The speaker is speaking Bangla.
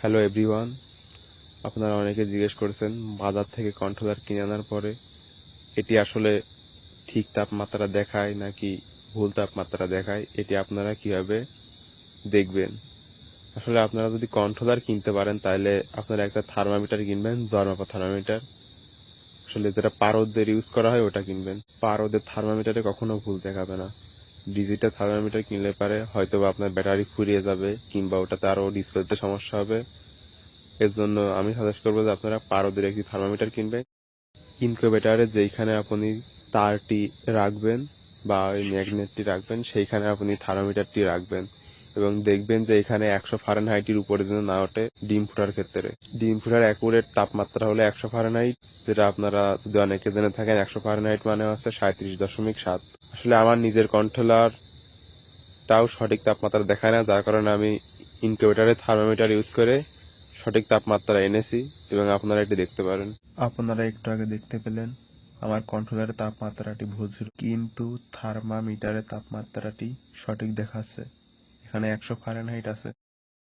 হ্যালো এভরিওয়ান আপনারা অনেকে জিজ্ঞেস করেছেন, বাজার থেকে কন্ট্রোলার কিনে আনার পরে এটি আসলে ঠিক তাপমাত্রা দেখায় নাকি ভুল তাপমাত্রা দেখায়, এটি আপনারা কীভাবে দেখবেন? আসলে আপনারা যদি কন্ট্রোলার কিনতে পারেন, তাহলে আপনারা একটা থার্মোমিটার কিনবেন জন্মাপা থার্মোমিটার আসলে যেটা পারদের ইউজ করা হয়, ওটা কিনবেন। পারদের থার্মোমিটারে কখনো ভুল দেখাবে না। ডিজিটাল থার্মোমিটার কিনলে পারে হয়তো বা আপনার ব্যাটারি ফুরিয়ে যাবে কিংবা ওটাতে আরও ডিসপ্লেতে সমস্যা হবে। এর জন্য আমি সাজেস্ট করব যে আপনারা পারদের একটি থার্মোমিটার কিনবেন। ইনকিউবেটারে যেইখানে আপনি তারটি রাখবেন বা ওই ম্যাগনেটটি রাখবেন, সেইখানে আপনি থার্মোমিটারটি রাখবেন। এবং দেখবেন যে এখানে একশো ফারেনহাইটের উপরে যেন না ওঠে ডিম ফুটার ক্ষেত্রে। ডিম ফুটার অ্যাকুরেট তাপমাত্রা হলো একশো ফারেনহাইট যেটা আপনারা যদি অনেকে জেনে থাকেন, একশো ফারেনহাইট মানে হচ্ছে সাঁত্রিশ দশমিক সাত। আসলে আমার নিজের কন্ট্রোলার সঠিক তাপমাত্রা দেখায় না, যার কারণে আমি ইনকিউবেটারে থার্মোমিটার ইউজ করে সঠিক তাপমাত্রা এনেছি এবং আপনারা এটি দেখতে পারেন। আপনারা একটু আগে দেখতে পেলেন, আমার কন্ট্রোলারের তাপমাত্রাটি ভুল ছিল। কিন্তু থার্মামিটারের তাপমাত্রাটি সঠিক দেখাচ্ছে। এখানে একশো ফারেনহাইট আছে।